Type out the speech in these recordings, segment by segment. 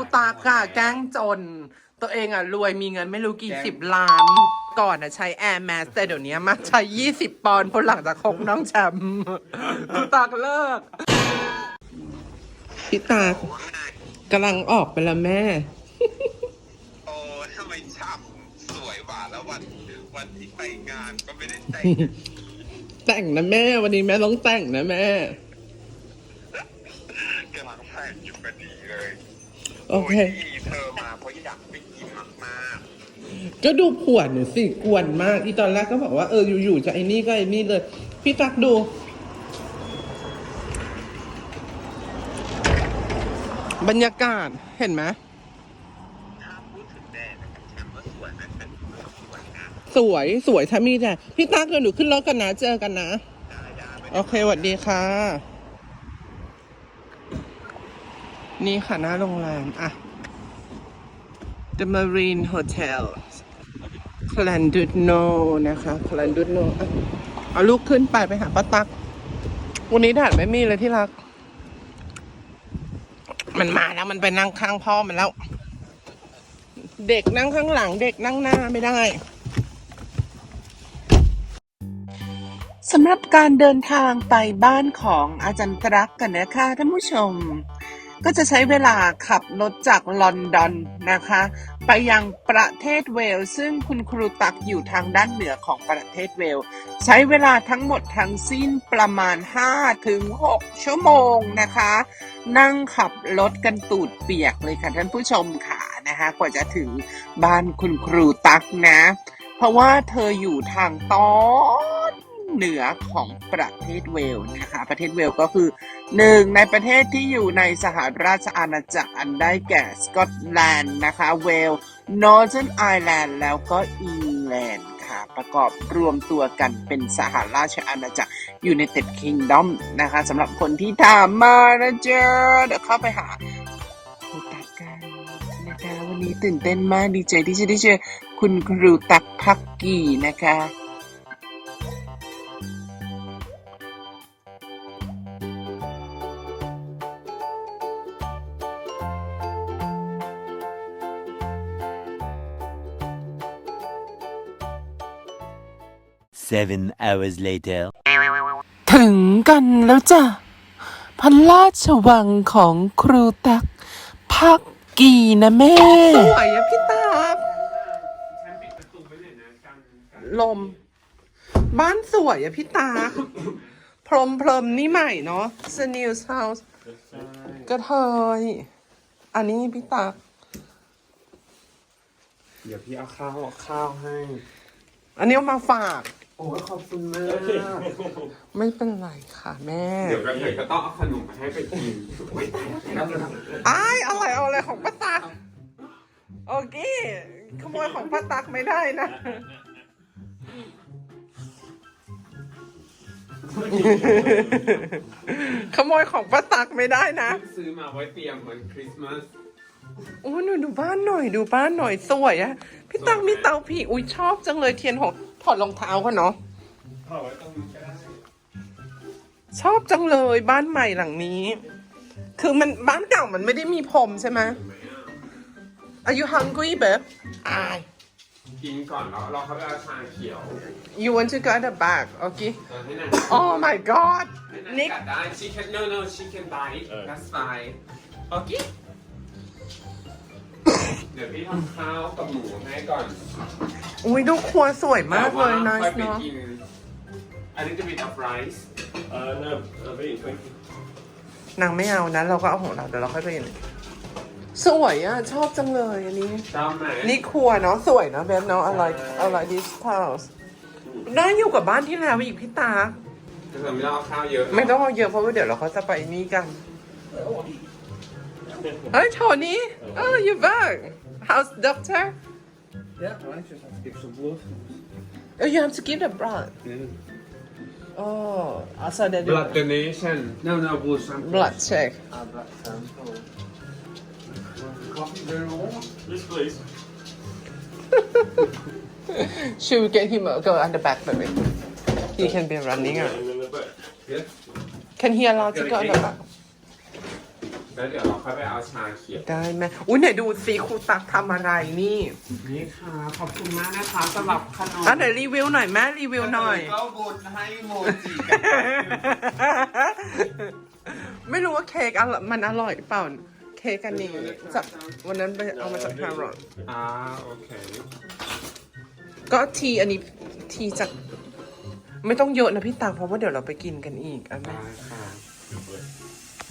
คุตากะแกล้งจน ตัวเองอะรวยมีเงินไม่รู้กี่สิบล้าน ก่อนอะใช้ Air Max แต่เดี๋ยวนี้มาใช้ 20 ปอนด์เพราะหลังจากคบน้องแชมป์คุตากเลิกพี่ตากกำลังออกไปแล้วแม่ โอ้ทำไมฉ่ำสวยหวานแล้ววันวันที่ไปงานก็ไม่ได้แต่งแต่งนะแม่ วันนี้แม่ต้องแต่งนะแม่ กำลังแต่งอยู่พอดีเลย โอเคที่เธอมาเพราะอยากไปกินมากก็ดูขวดหนูสิกวนมาก อีตอนแรกก็บอกว่าเอออยู่ๆจะไอ้นี่ก็ไอ้นี่เลย พี่ตักดู บรรยากาศเห็นไหมๆถ้าพูดถึงแดดนะครับแชมป์ว่าสวยไหมเป็นสวยนะสวยสวยถ้ามีแต่พี่ตักเดี๋ยวหนูขึ้นรถกันนะเจอกันนะ ได้ได้ไม่โอเคสวัสดีค่ะ นี่ค่ะหน้าโรงแรมอะ The Marine Hotel คลันดุดโนนะคะคลันดุดโนเอาลูกขึ้นไปไปหาป้าตัก วันนี้แดดไม่มีเลยที่รัก มันมาแล้วมันไปนั่งข้างพ่อมันแล้ว เด็กนั่งข้างหลัง เด็กนั่งหน้าไม่ได้สำหรับการเดินทางไปบ้านของอาจารย์ตรักกันนะคะท่านผู้ชม ก็จะใช้เวลาขับรถจากลอนดอนนะคะ ไปยังประเทศเวลส์ซึ่งคุณครูตักอยู่ทางด้านเหนือของประเทศเวลส์ใช้เวลาทั้งหมดทั้งสิ้นประมาณ 5 ถึง 6 ชั่วโมงนะคะ นั่งขับรถกันตูดเปียกเลยค่ะท่านผู้ชมค่ะนะคะ กว่าจะถึงบ้านคุณครูตักนะ เพราะว่าเธออยู่ทางตอนเหนือของประเทศเวลส์นะคะ ประเทศเวลส์ก็คือ หนึ่งในประเทศที่อยู่ในสหราชอาณาจักรอันได้แก่สกอตแลนด์นะคะเวลส์นอร์เ r นไอร์แลนด์แล้วก็อิงแลนด์ค่ะ ประกอบรวมตัวกันเป็นสหราชอาณาจักรอยู่ในเต็ดคิงดอมนะคะสำหรับคนที่ถามมานะเจ๊เดี๋ยวเข้าไปหาคุณตักกันนะคะวันนี้ตื่นเต้นมากดีใจที่จะได้เจอคุณครูตักพักกี่นะคะ Seven hours later. ถึงกันแล้วจ้ะพระราชวังของครูตัก พักกี่นะแม่ สวยอะพี่ตักลม บ้านสวยอะพี่ตา พรมพรมนี่ใหม่เนาะ The News House ก็เทย อันนี้พี่ตา เดี๋ยวพี่เอาข้าวเอาข้าวให้ อันนี้เอามาฝาก โอ้ยขอบคุณมาก ไม่เป็นไรค่ะแม่ เดี๋ยวกระเทยก็ต้องเอาขนมมาให้ไปกินโอ้ยตายแล้วอ้ายอะไรเอาอะไรของป้าตักโอเคขโมยของป้าตักไม่ได้นะ ขโมยของป้าตักไม่ได้นะซื้อมาไว้เตรียมเหมือนคริสต์มาส โอ้หนูดูบ้านหน่อยดูบ้านหน่อยสวยอะพี่ตักมีเตาผิงอุ้ยชอบจังเลยเทียนหง ถอดรองเท้ากันเนาะเอาไว้ตรงนี้ก็ได้ชอบจังเลยบ้านใหม่หลังนี้ คือมันบ้านเก่ามันไม่ได้มีพรมใช่ไหม Are you hungry babe อายกินก่อนแล้วเราเขาไปเอาชาเขียว You want to go at the back okay เออให้นาง Oh my god ให้นาง Nick กัดได้ she can no no she can bite that's fine โอเคเดี๋ยวพี่ทำข้าวกับหมูให้ก่อน อุ้ยดูครัวสวยมากเลยแต่นะว่าค่อยไปเนาะกินอันนี้จะเป็น of rice Uh, no, I've eaten. Thank you. นางไม่เอานะเราก็เอาของเราเดี๋ยวเราค่อยไปกินสวยอะ ชอบจังเลยอันนี้จำไหมนี่ครัวเนาะสวยเนาะเบฟเนาะอะไรอะไร this house น่าอยู่กับบ้านที่แล้วอีกพี่ตาเธอไม่ต้องเอาข้าวเยอะไม่ต้องเอาเยอะเพราะว่าเดี๋ยวเราเขาจะไปนี่กัน เฮ้ยโทนี่ oh you back how's doctor Yeah, I just have to give some blood. oh you have to give the blood Yeah. oh so they do blood donation no no blood sample blood check ah, And that sample. coffee very warm Yes, please. should we get him a go at the back baby he can be running Yeah, and then the back. yeah can he allow to go at the back แล้วเดี๋ยวเราค่อยไปเอาชาเขียว ได้ไหมอุ้ยไหนดูสิครูตักทำอะไรนี่นี่ค่ะ ขอบคุณมากนะคะสำหรับขนมอะไหนรีวิวหน่อยแม่รีวิวหน่อย ก็บุญให้โมจิกันไม่รู้ว่าเค้กอร่อยมันอร่อยหรือเปล่า เค้กอันนี้จากวันนั้นไปเอามาจากแครอทอ่าโอเคก็ทีอันนี้ทีจากไม่ต้องเยอะนะพี่ตังเพราะว่าเดี๋ยวเราไปกินกันอีกอันได้นี้ค่ะ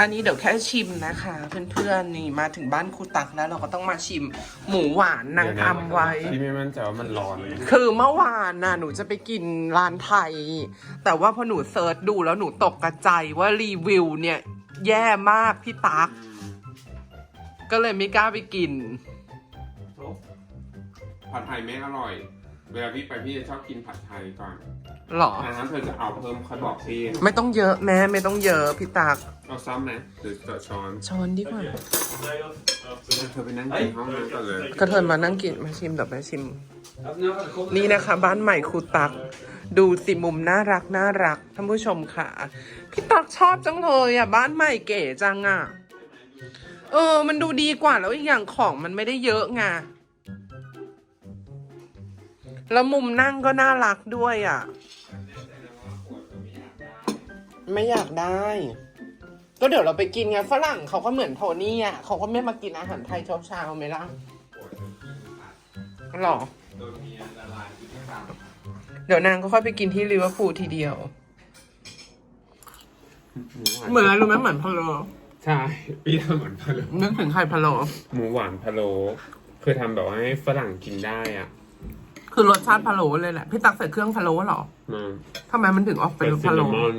อันนี้เดี๋ยวแค่ชิมนะคะ เพื่อนๆนี่มาถึงบ้านครูตักแล้วเราก็ต้องมาชิม หมูหวานนางทำไว้พี่ไม่มั่นใจว่ามันร้อนคือเมื่อวานน่ะหนูจะไปกินร้านไทย แต่ว่าพอหนูเซิร์ชดูแล้วหนูตกกระใจว่ารีวิวเนี่ย แย่มากพี่ตัก ก็เลยไม่กล้าไปกินผัดไทยไม่อร่อย เวลาพี่ไปพี่จะชอบกินผัดไทยก่อนหรอ อันนั้นเธอจะเอาเพิ่มเขาบอกพี่ไม่ต้องเยอะแม่ไม่ต้องเยอะพี่ตักเอาซ้ำไหมหรือจะช้อนช้อนดีกว่า Nej, jag... Absolut. เธอไปนั่งกินห้องนั้นก่อนเลยกระเทินมานั่งกินมาชิมเดี๋ยวไปชิม นี่นะคะ บ้านใหม่ครูตัก ดูสิมุมน่ารักน่ารักท่านผู้ชมค่ะ พี่ตักชอบจังเลยอะบ้านใหม่เก๋จังอะเออ มันดูดีกว่าแล้วอีกอย่างของมันไม่ได้เยอะไง แล้วมุมนั่งก็น่ารักด้วยอะ ไม่อยากได้ ก็เดี๋ยวเราไปกินไงฝรั่งเขาก็เหมือนโทนี่อะเขาก็ไม่มากินอาหารไทยเช้าๆไหมล่ะหรอโดนเมียละลายพฤติกรรมเดี๋ยวนางก็ค่อยไปกินที่ลิเวอร์พูลทีเดียว เหมือนอะไรรู้ไหมเหมือนพะโล้ใช่พี่ทำเหมือนพะโล้นึกถึงไข่พะโล้หมูหวานพะโล้คือทำแบบว่าให้ฝรั่งกินได้อะ คือรสชาติพะโล้เลยแหละ พี่ตักใส่เครื่องพะโล้เหรอมาทำไมมันถึงออกเป็เป็นนซิพะนโล้นามอน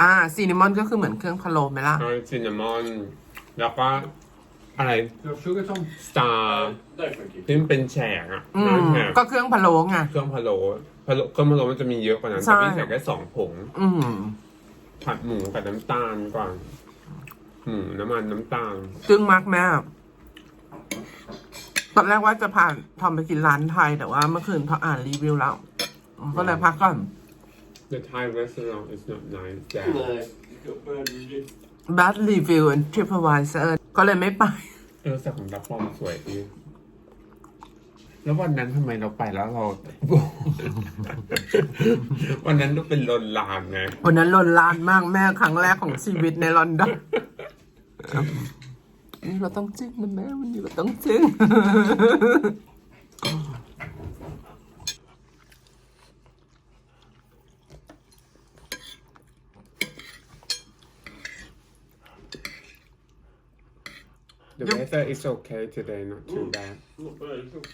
อ่าซีนิมอนก็คือเหมือนเครื่องพะโล้ไหมล่ะ ใช่ซินนามอน แล้วก็อะไร Jag sugar Tom. สตาร์ Där funkar ที่มันเป็นแฉกอะอืม แฉกก็เครื่องพะโล้ไง เครื่องพะโล้พะโล้เครื่องพะโล้มันจะมีเยอะกว่านั้นใช่ แต่พี่ใส่แค่สองผง อืมผัดหมูกับน้ำตาลก่อนหมูน้ำมันน้ำตาล จึ้งมากแม่ ตอนแรกว่าจะพาทอมไปกินร้านไทย แต่ว่าเมื่อคืนพออ่านรีวิวแล้ว ก็เลยพักก่อน The Thai restaurant is not nice there Nej. Jag börjar bli... bad review and TripAdvisor ก็เลยไม่ไป เออแต่ของรับฟอมสวยดีแล้ววันนั้นทำไมเราไปแล้วเรา วันนั้นดูเป็นลนลานไงวันนั้นลนลานมากแม่ครั้งแรกของชีวิตในลอนดอน นี่เราต้องจิ้มนะแม่วันนี้เราต้องจิ้ม The weather is okay today not too bad Not bad.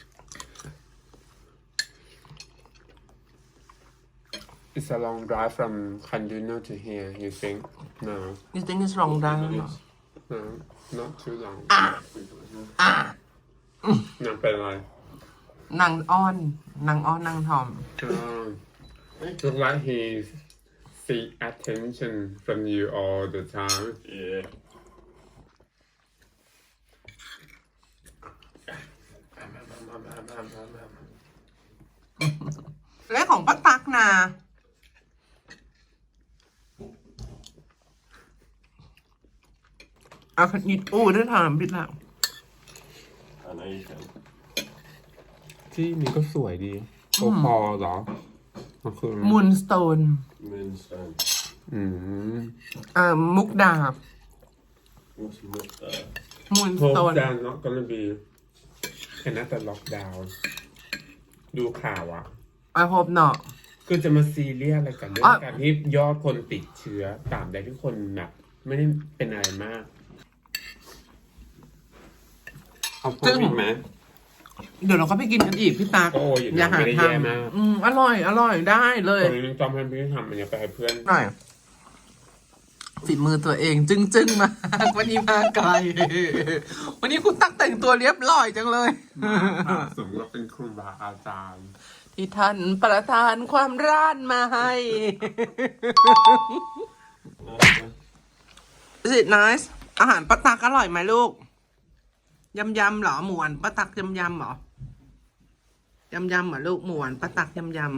It's a long drive from Kanduna to here you think No You think it's wrong down No not too long อะอะนั่นเป็นไร นางอ้อนนางอ้อนนางทอม Um, look like he seek attention from you all the time. Yeah. และของป้าตักนา เอาคันอิดอู้ได้ทำพิษแล้ว Han är iskall. ที่นี่ก็สวยดีโอพอเหรอมันคือมูนสโตน Moonstone. อืมเอ่อมุกดาบ What's not there? มูนโฮสโตปนดานเนาะก็เลยบีแค่นั้นแต่ล็อกดาวน์ดูข่าวอะ I hope not คือจะมาซีเรียสอะไรกับเรื่ออะ งการที่ยอดคนติดเชื้อตามใดที่คนแบบไม่ได้เป็นอะไรมาก เอาเพิ่มอีกไหม เดี๋ยวเราก็ไปกินกันอีกพี่ตาโอ้ยอย่าหาไม่ได้ทแย่มากำอืมอร่อย อร่อยได้เลยตอนนี้จอมให้พี่ทำมันจะไปให้เพื่อนหน่อยฝีมือตัวเอง จึ้งจึ้งๆมาก วันนี้มาไกล วันนี้คุณตักแต่งตัวเรียบร้อยจังเลย สมกับเป็นครูบาอาจารย์ ที่ท่านประทานความร้านมาให้ Is it nice อาหารป้าตักอร่อยไหมลูก ยำยำๆเหรอหมูหวานป้าตักยำยำๆเหรอยำยำๆเหรอลูกหมูหวานป้าตักยำยำ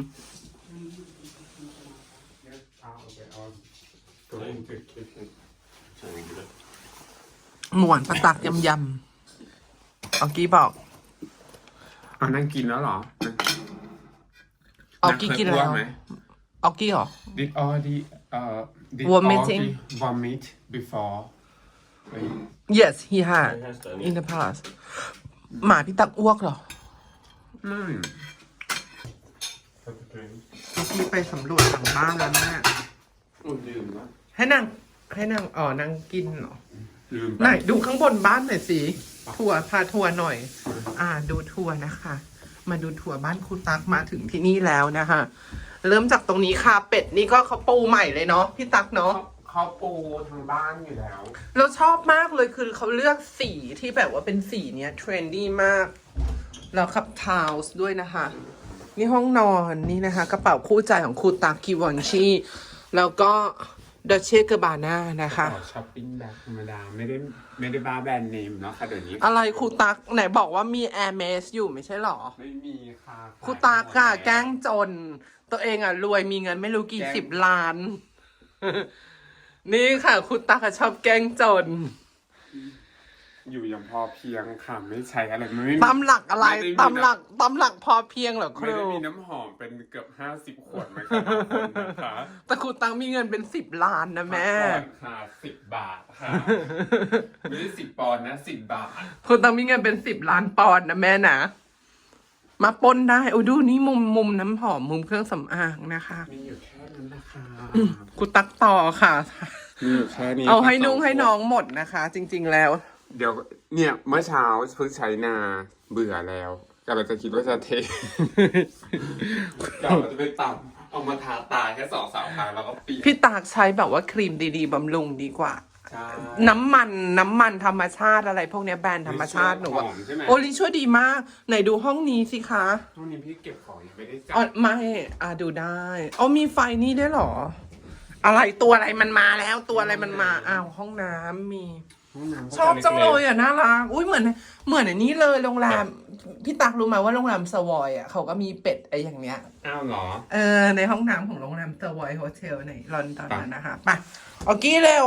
Gå in till kitchen. Sen går det. หมวนปลาตักยำยำออกกี้บอกอ่านั่งกินแล้วเหรอออกกี้กินแล้วไหมออกกี้เหรอ did already uh did Vomiting. Augie vomit before เฮ้ย yes he had He has done in it. the past หมาพี่ตักอ้วกเหรอไม่ Have a drink. พี่ไปสำรวจหลังบ้านแล้วเนี่ยอุ่นลืมวะให้นั่งให้นั่งอ๋อนั่งกินเหรอ ลืมไหนดูข้างบนบ้านหน่อยสิทัวร์พาทัวร์หน่อย อ่าดูทัวร์นะคะ มาดูทัวร์บ้านครูตักมาถึงที่นี่แล้วนะคะ เริ่มจากตรงนี้ค่ะเป็ดนี่ก็เขาปูใหม่เลยเนาะพี่ตักเนาะ เขาปูทางบ้านอยู่แล้ว เราชอบมากเลยคือเขาเลือกสีที่แบบว่าเป็นสีเนี้ยเทรนดี้มาก แล้วขับทาวส์ด้วยนะคะ นี่ห้องนอนนี่นะคะ กระเป๋าคู่ใจของครูตากิวอนชีแล้วก็ดอเชเกบาน่านะคะต่อช้อปปิ้งแบ็คธรรมดา ไม่ได้ไม่ได้บ้าแบรนด์เนมเนาะค่ะเดี๋ยวนี้ อะไรครูตักไหนบอกว่ามีแอร์เมสอยู่ไม่ใช่หรอ ไม่มีค่ะครูตากอะแกล้งจน ตัวเองอะรวยมีเงินไม่รู้กี่สิบล้าน นี่ค่ะครูตากอะชอบแกล้งจน อยู่อย่างพอเพียงค่ะไม่ใช้อะไรไม่มีตามหลักอะไรม่ด้มีตามหลักตามหลักพอเพียงเหรอคไม่รู ได้มีน้ำหอมเป็นเกือบห้าสิบขวดไหมคะบางคนนะคะแต่ครูตังมีเงินเป็นสิบล้านนะแม่ก่อนค่ะสิบบาทค่ะไม่ได้สิบปอนด์นะสิบบาท ครูตังมีเงินเป็นสิบล้านปอนด์นะแม่นะ มาปนได้โอ้ดูนี่มุมมุมน้ำหอมมุมเครื่องสำอางนะคะ มีอยู่แค่นั้นนะคะครูตักต่อค่ะ มีอยู่แค่นี้เอาให้ค่ะนุ่งให้น้องหมดนะคะ จริง ๆแล้ว เดี๋ยวเนี่ยเมื่อเช้าเพิ่งใช้นาเบื่อแล้วกำลังจะคิดว่าจะเทกำลังจะไปต่ำเอามาทาตาแค่สองสามครั้งแล้วก็ปีพี่ตากใช้แบบว่าครีมดีๆบำรุงดีกว่าใช่ น้ำมันน้ำมันธรรมชาติอะไร พวกเนี้ยแบรนด์ธรรมชาติหนูว่าหอมใช่ไหม โอลิช่วยดีมาก ไหนดูห้องนี้สิคะช่วงนี้พี่เก็บของยังไม่ได้จัอ๋อไม่อ่าดูได้อ๋อมีไฟนี่ด้วยเหรอ อะไรตัวอะไรมันมาแล้วตัวอะไรมันมาอ้าวห้องน้ำมี ห้องน้ำก็ชอบจังเลยกอะน่ารักอุ้ยเหมือนเหมือนอันนี้เลยโรงแรมพี่ตักรู้ไหมว่าโรงแรมสวอยอะเขาก็มีเป็ดไอ้อย่างเนี้ยๆอ้าวเหรอ เออในห้องน้ำของโรงแรมสวอยโฮเทลในลอนดอนนะนะคะไปออกกี้เร็ว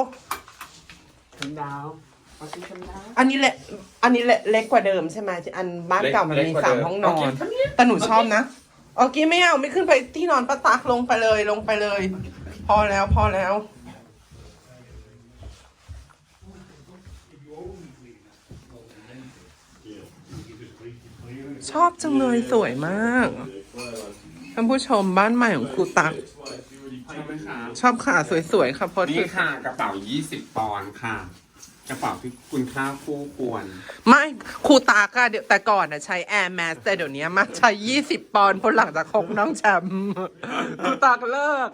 คุณดาวเอาสิคุณดาวอันนี้เล็กอันนี้เล็กเล็กกว่าเดิมใช่ไหมอันบ้านเก่ามันเล็กมีกว่าสามเดิมห้องนอโอเคนทำเนี่ยแต่หนูชอบนะออกกี้ไม่เอาไม่ขึ้นไปที่นอนป้าตักลงไปเลยลงไปเลย พอแล้วพอแล้ว ชอบจังเลยสวยมากท่านผู้ชมบ้านใหม่ของครูตัก ใช่ไหมคะชอบค่ะสวยๆค่ะเพราะนี่ค่ะ กระเป๋า 20 ปอนด์ค่ะ กระเป๋าที่คุณค่าคู่ควร ไม่ครูตากอะเดี๋ยวแต่ก่อนอะใช้ Air Max แต่เดี๋ยวนี้มาใช้ 20 ปอนด์พอหลังจากคบน้องแชมป์ครูตากเลิก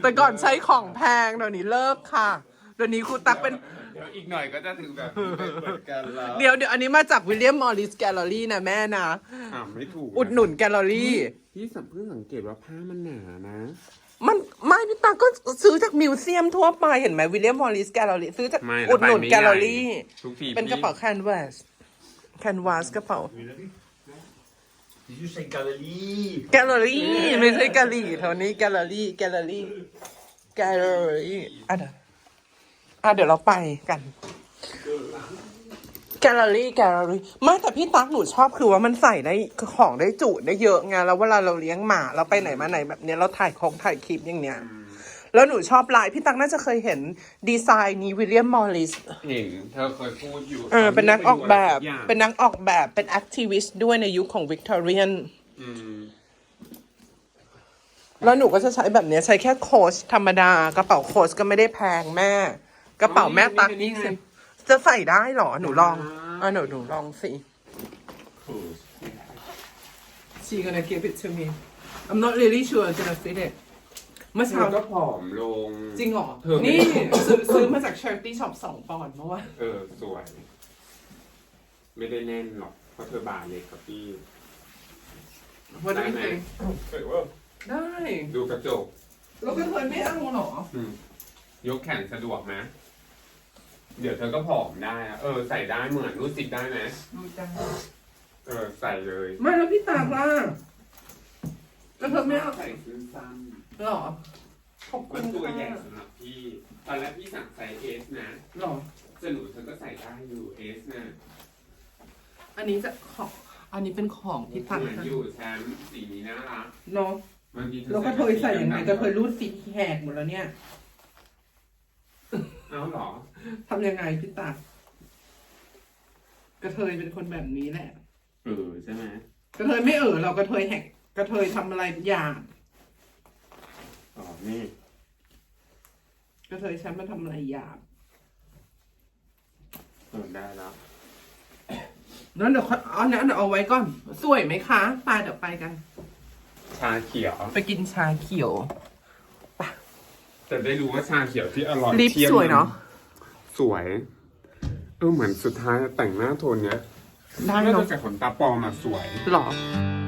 แต่ก่อนใช้ของแพงเดี๋ยวนี้เลิกค่ะเดี๋ยวนี้ครูตักเป็น เดี๋ยวอีกหน่อยก็จะถึงแบบนี้เหมือนกันแล้วเดี๋ยวเดี๋ยวอันนี้มาจากวิลเลียมมอริสแกลเลอรี่นะแม่นะ อ่าไม่ถูกอุดหนุนแกลเลอรี่ พี่สัมเพิ่งสังเกตว่าผ้ามันหนานะ มันไม่พี่ตาก็ซื้อจากมิวเซียมทั่วไปเห็นไหมวิลเลียมมอริสแกลเลอรี่ซื้อจากไม่อุดหนุนแล้วใบไม่แกลเลอใหญ่รี่ทุกทีเป็นกระเป๋าแคนวาสแคนวาสกระเป๋า Did you say Galilee? แกลเลอรี่ไม่ใช่กะหรี่เท่านี้แกลเลอรี่แกลเลอรี่แกลเลอรี่อะเดี๋ยวอะเดี๋ยวเราไปกัน แกลเลอรี่แกลเลอรี่ไม่แต่พี่ตั๊กหนูชอบคือว่ามันใส่ได้ของได้จุได้เยอะไงแล้วเวลาเราเลี้ยงหมาเราไปไหนมาไหนแบบเนี้ยเราถ่ายของถ่ายคลิปอย่างเนี้ย แล้วหนูชอบลายพี่ตั๊กน่าจะเคยเห็นดีไซน์นี้วิลเลียมมอริสเห็นเธอเคยพูดอยู่เออเป็นนักออกแบบทุกอย่างเป็นนักออกแบบเป็นแอคทิวิสต์ด้วยในยุคของวิกตอเรียนอืมแล้วหนูก็จะใช้แบบเนี้ยใช้แค่โค้ชธรรมดากระเป๋าโค้ชก็ไม่ได้แพงแม่ กระเป๋าแม่ตักนี่สิ จะใส่ได้เหรอ หนูลองอะหนูหนูลองสิ Cool. She gonna give it to me I'm not really sure I'm gonna fit it เมื่อเธเช้าอก็ผอมลง จริงเหรอ เธอไม่ นี่ซื้อซื้อมาจาก charity shop สองปอนด์เมื่อวานเออ สวย ไม่ได้แน่นหรอก เพราะเธอบาเล็กกับพี่วันนี้ได้ไหม Very well. ได้ ดูกระจก แล้วก็เคยไม่เอาเหรอ อืมยกแขนสะดวกไหม เดี๋ยวเธอก็ผอมได้อะเออใส่ได้เหมือนรู้สิกได้ไหมดูจังเออใส่เลยไม่แล้วพี่ตากล่ะแล้วเธอไม่เอาใส่สั้นหรอขอบๆคุมันณตัวใหญ่ค่ะสำหรับพี่ตอนแรกพี่สั่งไซส์เอสนะหรอสนุกเธอก็ใส่ได้อยู่เอสเนี่ยอันนี้จะของอันนี้เป็นของที่ตัดเหมือนอยู่แชมป์สีนี้น่ารักเนาะบางทีธอแล้วก็เทยใส่ยังไงสีดำๆก็เทยรูดสีแหกหมดแล้วเนี่ย เอาเหรอ ทำยังไงพี่ตักกระเทยเป็นคนแบบนี้แหละ เออใช่ไหมกระเทยไม่เออเรากระเทยแหกกระเทยทำอะไรหยาบอ๋อนี่กระเทยฉันมาทำอะไรหยาบเออได้แล้วนั้นเดี๋ยวค่อยเอานั้นเดี๋ยวเอาไว้ก่อน สวยไหมคะไปเดี๋ยวไปกัน ชาเขียว ไปกินชาเขียวแต่ได้รู้ว่าชาเขียวที่อร่อยลิปทีบสวยเนาะ สวย เออเหมือนสุดท้ายแต่งหน้าโทนเนี้ยได้น่าเนาะจะจากขนตาปลอมมาสวย หรอเ